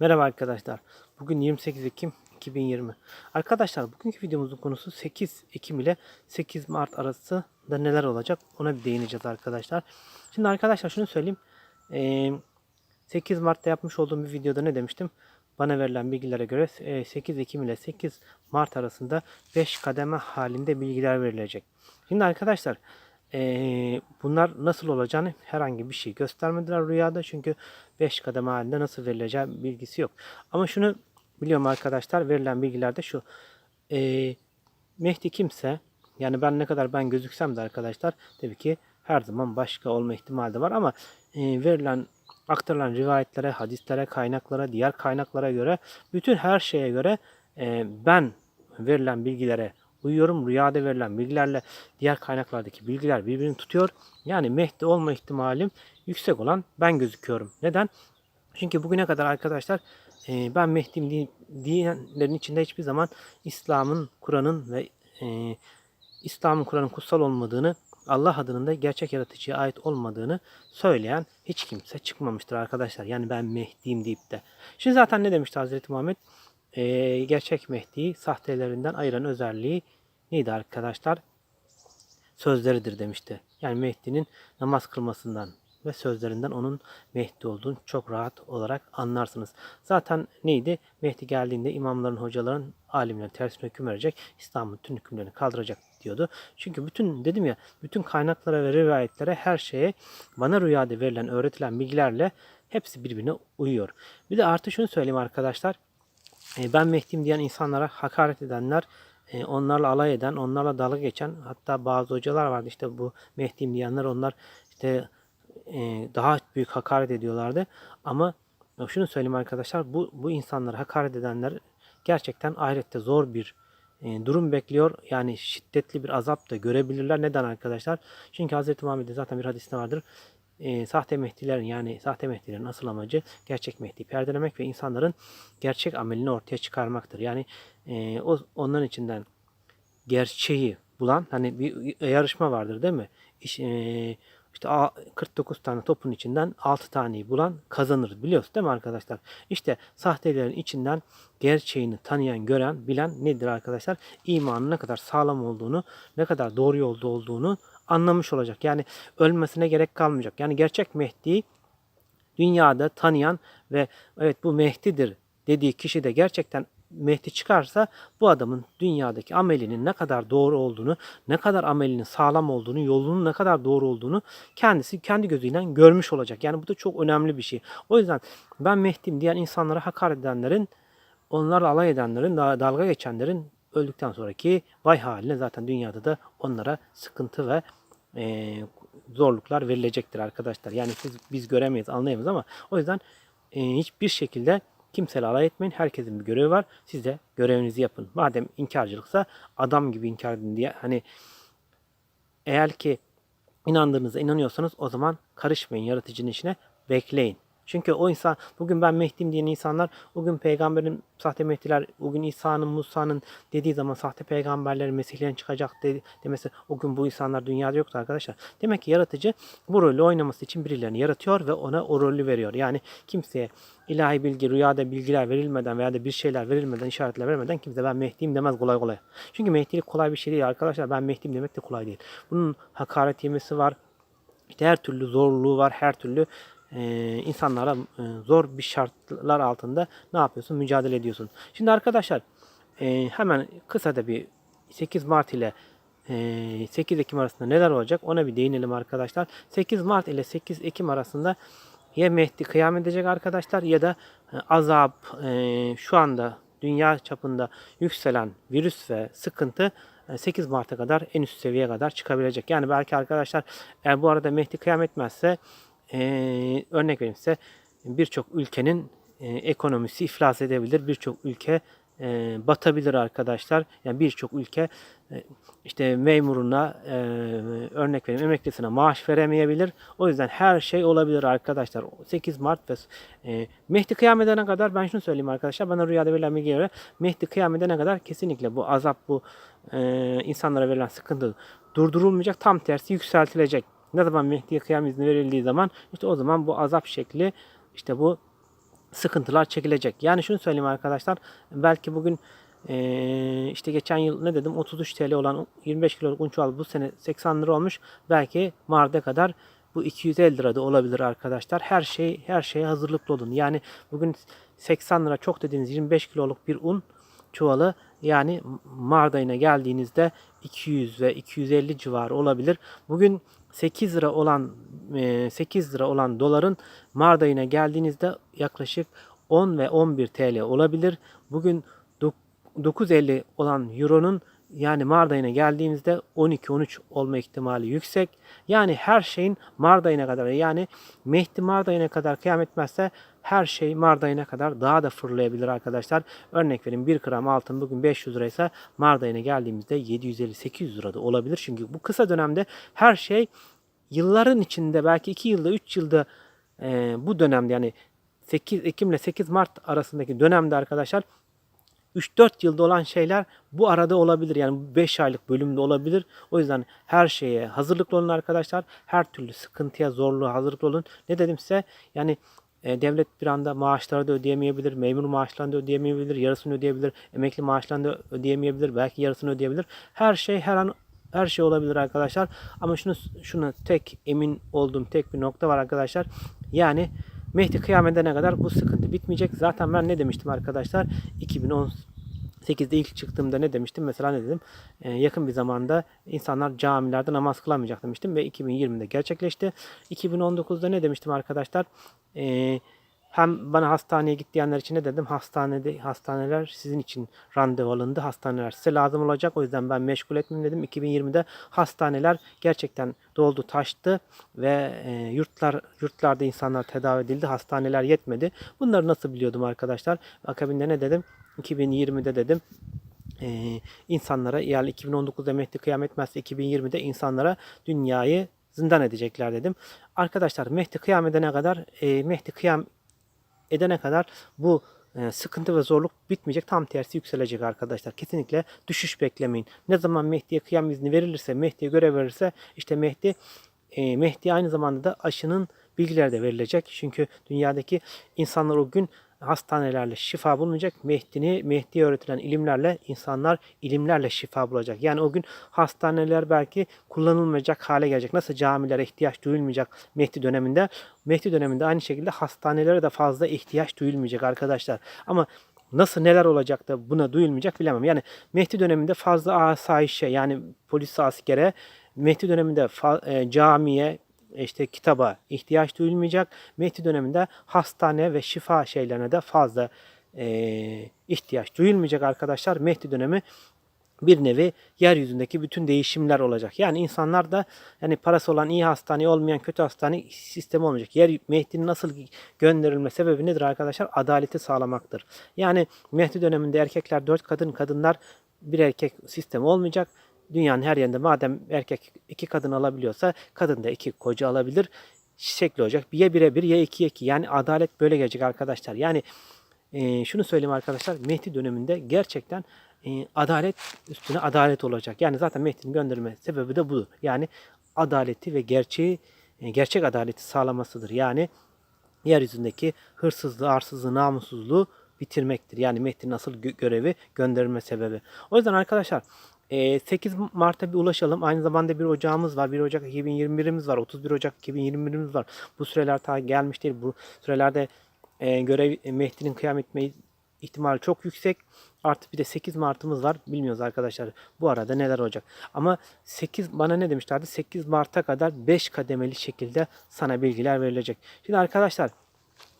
Merhaba arkadaşlar. Bugün 28 Ekim 2020. Arkadaşlar bugünkü videomuzun konusu 8 Ekim ile 8 Mart arası da neler olacak ona bir değineceğiz arkadaşlar. Şimdi arkadaşlar şunu söyleyeyim. Ee, 8 Mart'ta yapmış olduğum bir videoda ne demiştim? Bana verilen bilgilere göre e, 8 Ekim ile 8 Mart arasında 5 kademe halinde bilgiler verilecek. Şimdi arkadaşlar bunlar nasıl olacağını herhangi bir şey göstermediler rüyada. Çünkü 5 kademe halinde nasıl verileceği bilgisi yok. Ama şunu biliyorum arkadaşlar verilen bilgilerde şu. Mehdi kimse yani ben ne kadar ben gözüksem de arkadaşlar tabii ki her zaman başka olma ihtimali de var ama verilen aktarılan rivayetlere, hadislere, kaynaklara, diğer kaynaklara göre bütün her şeye göre ben verilen bilgilere uyuyorum. Rüyada verilen bilgilerle diğer kaynaklardaki bilgiler birbirini tutuyor. Yani Mehdi olma ihtimalim yüksek olan ben gözüküyorum. Neden? Çünkü bugüne kadar arkadaşlar e, ben Mehdi'yim diye- diyenlerin içinde hiçbir zaman İslam'ın, Kur'an'ın ve e, İslam'ın, Kur'an'ın kutsal olmadığını, Allah adının da gerçek yaratıcıya ait olmadığını söyleyen hiç kimse çıkmamıştır arkadaşlar. Yani ben Mehdi'yim deyip de. Şimdi zaten ne demişti Hazreti Muhammed? Ee, gerçek Mehdi'yi sahtelerinden ayıran özelliği neydi arkadaşlar? Sözleridir demişti. Yani Mehdi'nin namaz kılmasından ve sözlerinden onun Mehdi olduğunu çok rahat olarak anlarsınız. Zaten neydi? Mehdi geldiğinde imamların, hocaların, alimlerin tersine hüküm verecek, İslam'ın tüm hükümlerini kaldıracak diyordu. Çünkü bütün dedim ya, bütün kaynaklara ve rivayetlere her şeye bana rüyada verilen, öğretilen bilgilerle hepsi birbirine uyuyor. Bir de artı şunu söyleyeyim arkadaşlar. E, ben Mehdi'yim diyen insanlara hakaret edenler, e, onlarla alay eden, onlarla dalga geçen hatta bazı hocalar vardı işte bu Mehdi'yim diyenler onlar işte e, daha büyük hakaret ediyorlardı. Ama şunu söyleyeyim arkadaşlar bu, bu insanlara hakaret edenler gerçekten ahirette zor bir e, durum bekliyor. Yani şiddetli bir azap da görebilirler. Neden arkadaşlar? Çünkü Hz. Muhammed'in zaten bir hadisinde vardır. E, sahte mehdilerin yani sahte mehdilerin asıl amacı gerçek mehdiyi perdelemek ve insanların gerçek amelini ortaya çıkarmaktır. Yani e, o onların içinden gerçeği bulan hani bir yarışma vardır değil mi? İş, e, işte a- 49 tane topun içinden 6 taneyi bulan kazanır biliyorsun değil mi arkadaşlar? İşte sahtelerin içinden gerçeğini tanıyan, gören, bilen nedir arkadaşlar? İmanın ne kadar sağlam olduğunu, ne kadar doğru yolda olduğunu anlamış olacak. Yani ölmesine gerek kalmayacak. Yani gerçek Mehdi'yi dünyada tanıyan ve evet bu Mehdi'dir dediği kişi de gerçekten Mehdi çıkarsa bu adamın dünyadaki amelinin ne kadar doğru olduğunu, ne kadar amelinin sağlam olduğunu, yolunun ne kadar doğru olduğunu kendisi kendi gözüyle görmüş olacak. Yani bu da çok önemli bir şey. O yüzden ben Mehdi'yim diyen insanlara hakaret edenlerin, onlarla alay edenlerin, da- dalga geçenlerin öldükten sonraki vay haline zaten dünyada da onlara sıkıntı ve e, zorluklar verilecektir arkadaşlar. Yani siz, biz göremeyiz, anlayamayız ama o yüzden e, hiçbir şekilde kimseyle alay etmeyin. Herkesin bir görevi var. Siz de görevinizi yapın. Madem inkarcılıksa adam gibi inkar edin diye hani eğer ki inandığınıza inanıyorsanız o zaman karışmayın yaratıcının işine bekleyin. Çünkü o insan bugün ben Mehdi'yim diyen insanlar o gün peygamberin sahte Mehdiler bugün İsa'nın Musa'nın dediği zaman sahte peygamberlerin Mesihlerin çıkacak dedi, demesi o gün bu insanlar dünyada yoktu arkadaşlar. Demek ki yaratıcı bu rolü oynaması için birilerini yaratıyor ve ona o rolü veriyor. Yani kimseye ilahi bilgi, rüyada bilgiler verilmeden veya da bir şeyler verilmeden, işaretler vermeden kimse ben Mehdi'yim demez kolay kolay. Çünkü Mehdilik kolay bir şey değil arkadaşlar. Ben Mehdi'yim demek de kolay değil. Bunun hakaret yemesi var. İşte her türlü zorluğu var, her türlü e, insanlara e, zor bir şartlar altında ne yapıyorsun? Mücadele ediyorsun. Şimdi arkadaşlar e, hemen kısa da bir 8 Mart ile e, 8 Ekim arasında neler olacak ona bir değinelim arkadaşlar. 8 Mart ile 8 Ekim arasında ya Mehdi kıyam edecek arkadaşlar ya da e, azap e, şu anda dünya çapında yükselen virüs ve sıkıntı e, 8 Mart'a kadar en üst seviyeye kadar çıkabilecek. Yani belki arkadaşlar eğer bu arada Mehdi kıyam etmezse e, örnek vereyim size birçok ülkenin e, ekonomisi iflas edebilir. Birçok ülke e, batabilir arkadaşlar. Yani birçok ülke e, işte memuruna e, örnek vereyim emeklisine maaş veremeyebilir. O yüzden her şey olabilir arkadaşlar. 8 Mart ve e, Mehdi kıyam edene kadar ben şunu söyleyeyim arkadaşlar. Bana rüyada verilen bilgiye göre Mehdi kıyam edene kadar kesinlikle bu azap bu e, insanlara verilen sıkıntı durdurulmayacak. Tam tersi yükseltilecek. Ne zaman Mehdi'ye kıyam izni verildiği zaman işte o zaman bu azap şekli işte bu sıkıntılar çekilecek. Yani şunu söyleyeyim arkadaşlar. Belki bugün eee, işte geçen yıl ne dedim 33 TL olan 25 kiloluk un çuval bu sene 80 lira olmuş. Belki Mart'a kadar bu 250 lira da olabilir arkadaşlar. Her şey her şeye hazırlıklı olun. Yani bugün 80 lira çok dediğiniz 25 kiloluk bir un çuvalı yani Mart ayına geldiğinizde 200 ve 250 civarı olabilir. Bugün 8 lira olan e, 8 lira olan doların Mart ayına geldiğinizde yaklaşık 10 ve 11 TL olabilir. Bugün dok- 9.50 olan euronun yani Mart ayına geldiğimizde 12-13 olma ihtimali yüksek. Yani her şeyin Mart ayına kadar yani Mehdi Mart ayına kadar kıyam etmezse her şey Mart ayına kadar daha da fırlayabilir arkadaşlar. Örnek vereyim 1 gram altın bugün 500 liraysa Mart ayına geldiğimizde 750-800 lirada olabilir. Çünkü bu kısa dönemde her şey yılların içinde belki 2 yılda 3 yılda e, bu dönemde yani 8 Ekim ile 8 Mart arasındaki dönemde arkadaşlar 3-4 yılda olan şeyler bu arada olabilir. Yani 5 aylık bölümde olabilir. O yüzden her şeye hazırlıklı olun arkadaşlar. Her türlü sıkıntıya, zorluğa hazırlıklı olun. Ne dedim size? Yani e, devlet bir anda maaşları da ödeyemeyebilir. Memur maaşlarını da ödeyemeyebilir. Yarısını ödeyebilir. Emekli maaşlarını da ödeyemeyebilir. Belki yarısını ödeyebilir. Her şey her an her şey olabilir arkadaşlar. Ama şunu şunu tek emin olduğum tek bir nokta var arkadaşlar. Yani Mehdi kıyametine kadar bu sıkıntı bitmeyecek. Zaten ben ne demiştim arkadaşlar? 2018'de ilk çıktığımda ne demiştim? Mesela ne dedim? Ee, yakın bir zamanda insanlar camilerde namaz kılamayacak demiştim ve 2020'de gerçekleşti. 2019'da ne demiştim arkadaşlar? Ee, hem bana hastaneye git diyenler için ne dedim? Hastanede hastaneler sizin için randevu alındı. Hastaneler size lazım olacak. O yüzden ben meşgul etmeyeyim dedim. 2020'de hastaneler gerçekten doldu, taştı ve e, yurtlar yurtlarda insanlar tedavi edildi. Hastaneler yetmedi. Bunları nasıl biliyordum arkadaşlar? Akabinde ne dedim? 2020'de dedim e, insanlara yani 2019'da Mehdi kıyamet etmezse 2020'de insanlara dünyayı zindan edecekler dedim. Arkadaşlar Mehdi kıyamedene kadar e, Mehdi kıyam edene kadar bu e, sıkıntı ve zorluk bitmeyecek. Tam tersi yükselecek arkadaşlar. Kesinlikle düşüş beklemeyin. Ne zaman Mehdi'ye kıyam izni verilirse, Mehdi'ye görev verirse işte Mehdi e, Mehdi aynı zamanda da aşının bilgileri de verilecek. Çünkü dünyadaki insanlar o gün hastanelerle şifa bulmayacak. Mehdi'ni, Mehdi'ye öğretilen ilimlerle insanlar ilimlerle şifa bulacak. Yani o gün hastaneler belki kullanılmayacak hale gelecek. Nasıl camilere ihtiyaç duyulmayacak Mehdi döneminde. Mehdi döneminde aynı şekilde hastanelere de fazla ihtiyaç duyulmayacak arkadaşlar. Ama nasıl neler olacak da buna duyulmayacak bilemem. Yani Mehdi döneminde fazla asayişe yani polis askere Mehdi döneminde fa- e, camiye işte kitaba ihtiyaç duyulmayacak. Mehdi döneminde hastane ve şifa şeylerine de fazla e, ihtiyaç duyulmayacak arkadaşlar. Mehdi dönemi bir nevi yeryüzündeki bütün değişimler olacak. Yani insanlar da yani parası olan iyi hastane olmayan kötü hastane sistemi olmayacak. Yer Mehdi'nin nasıl gönderilme sebebi nedir arkadaşlar? Adaleti sağlamaktır. Yani Mehdi döneminde erkekler dört kadın, kadınlar bir erkek sistemi olmayacak. Dünyanın her yerinde madem erkek iki kadın alabiliyorsa kadın da iki koca alabilir. Şekli olacak. Ya birebir ya iki iki. Yani adalet böyle gelecek arkadaşlar. Yani e, şunu söyleyeyim arkadaşlar. Mehdi döneminde gerçekten e, adalet üstüne adalet olacak. Yani zaten Mehdi'nin gönderme sebebi de budur. Yani adaleti ve gerçeği e, gerçek adaleti sağlamasıdır. Yani yeryüzündeki hırsızlığı, arsızlığı, namussuzluğu bitirmektir. Yani Mehdi'nin asıl gö- görevi gönderilme sebebi. O yüzden arkadaşlar 8 Mart'a bir ulaşalım. Aynı zamanda bir ocağımız var. 1 Ocak 2021'imiz var. 31 Ocak 2021'imiz var. Bu süreler daha gelmiş değil. Bu sürelerde e, görev Mehdi'nin kıyam etme ihtimali çok yüksek. Artı bir de 8 Mart'ımız var. Bilmiyoruz arkadaşlar bu arada neler olacak. Ama 8 bana ne demişlerdi? 8 Mart'a kadar 5 kademeli şekilde sana bilgiler verilecek. Şimdi arkadaşlar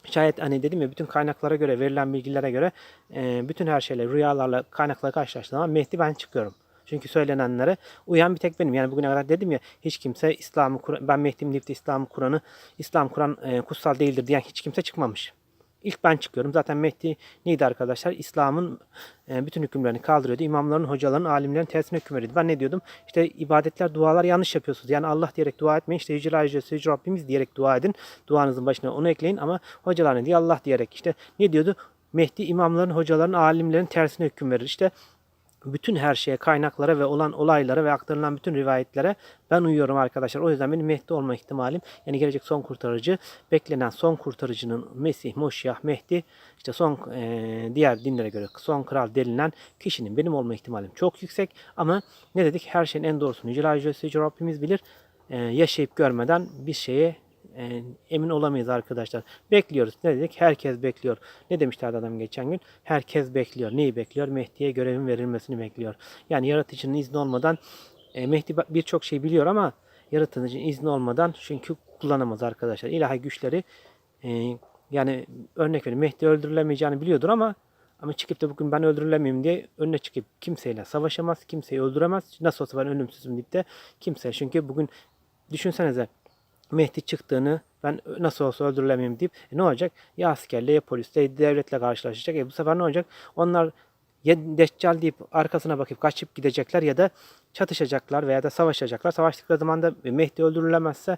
Şayet hani dedim ya bütün kaynaklara göre verilen bilgilere göre e, bütün her şeyle rüyalarla kaynakla karşılaştığım zaman Mehdi ben çıkıyorum. Çünkü söylenenlere uyan bir tek benim. Yani bugüne kadar dedim ya hiç kimse İslam'ı ben Mehdi'yim deyip de İslam'ı Kur'an'ı İslam Kur'an e, kutsal değildir diyen hiç kimse çıkmamış. İlk ben çıkıyorum. Zaten Mehdi neydi arkadaşlar? İslam'ın e, bütün hükümlerini kaldırıyordu. İmamların, hocaların, alimlerin tersine hüküm veriyordu. Ben ne diyordum? İşte ibadetler, dualar yanlış yapıyorsunuz. Yani Allah diyerek dua etmeyin. İşte Yüce Yüce Yüce Rabbimiz diyerek dua edin. Duanızın başına onu ekleyin ama hocalar ne diyor? Allah diyerek. işte ne diyordu? Mehdi imamların, hocaların, alimlerin tersine hüküm verir. İşte bütün her şeye, kaynaklara ve olan olaylara ve aktarılan bütün rivayetlere ben uyuyorum arkadaşlar. O yüzden benim Mehdi olma ihtimalim yani gelecek son kurtarıcı, beklenen son kurtarıcının Mesih, Moşiyah, Mehdi işte son eee, diğer dinlere göre son kral denilen kişinin benim olma ihtimalim çok yüksek. Ama ne dedik? Her şeyin en doğrusunu Yüce Rabbimiz bilir. Eee, yaşayıp görmeden bir şeye e, emin olamayız arkadaşlar. Bekliyoruz. Ne dedik? Herkes bekliyor. Ne demişlerdi adam geçen gün? Herkes bekliyor. Neyi bekliyor? Mehdi'ye görevin verilmesini bekliyor. Yani yaratıcının izni olmadan e, Mehdi birçok şey biliyor ama yaratıcının izni olmadan çünkü kullanamaz arkadaşlar. İlahi güçleri e, yani örnek vereyim Mehdi öldürülemeyeceğini biliyordur ama ama çıkıp da bugün ben öldürülemeyeyim diye önüne çıkıp kimseyle savaşamaz, kimseyi öldüremez. Nasıl olsa ben ölümsüzüm deyip de kimse. Çünkü bugün düşünsenize Mehdi çıktığını ben nasıl olsa öldürülemeyeyim deyip e, ne olacak? Ya askerle ya polisle ya devletle karşılaşacak. E bu sefer ne olacak? Onlar ya Deccal deyip arkasına bakıp kaçıp gidecekler ya da çatışacaklar veya da savaşacaklar. Savaştıkları zaman da Mehdi öldürülemezse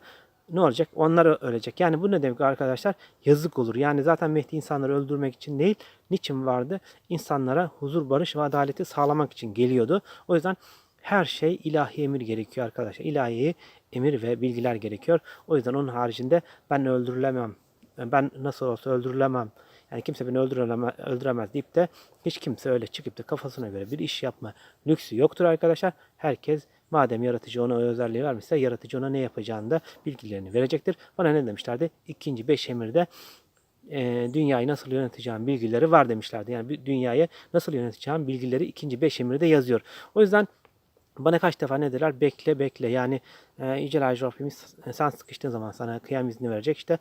ne olacak? Onlar ölecek. Yani bu ne demek arkadaşlar? Yazık olur. Yani zaten Mehdi insanları öldürmek için değil, niçin vardı? İnsanlara huzur, barış ve adaleti sağlamak için geliyordu. O yüzden her şey ilahi emir gerekiyor arkadaşlar. İlahi emir ve bilgiler gerekiyor. O yüzden onun haricinde ben öldürülemem. Ben nasıl olsa öldürülemem. Yani kimse beni öldüremez, öldüremez deyip de hiç kimse öyle çıkıp da kafasına göre bir iş yapma lüksü yoktur arkadaşlar. Herkes madem yaratıcı ona o özelliği vermişse yaratıcı ona ne yapacağını da bilgilerini verecektir. Bana ne demişlerdi? İkinci beş emirde e, dünyayı nasıl yöneteceğim bilgileri var demişlerdi. Yani dünyayı nasıl yöneteceğim bilgileri ikinci beş emirde yazıyor. O yüzden bana kaç defa ne derler? Bekle bekle. Yani e, Yüce Rabbimiz sen sıkıştığın zaman sana kıyam izni verecek. İşte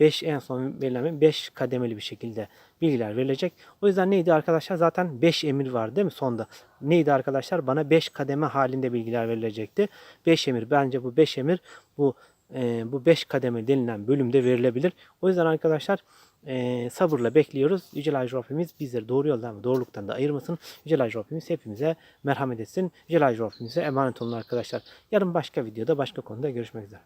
5 en son verilen 5 kademeli bir şekilde bilgiler verilecek. O yüzden neydi arkadaşlar? Zaten 5 emir var değil mi sonda? Neydi arkadaşlar? Bana 5 kademe halinde bilgiler verilecekti. 5 emir. Bence bu 5 emir bu e, bu 5 kademe denilen bölümde verilebilir. O yüzden arkadaşlar e, sabırla bekliyoruz. Yüce Hacı Rabbimiz bizleri doğru yoldan ve doğruluktan da ayırmasın. Yüce Hacı Rabbimiz hepimize merhamet etsin. Yüce Hacı Rabbimize emanet olun arkadaşlar. Yarın başka videoda başka konuda görüşmek üzere.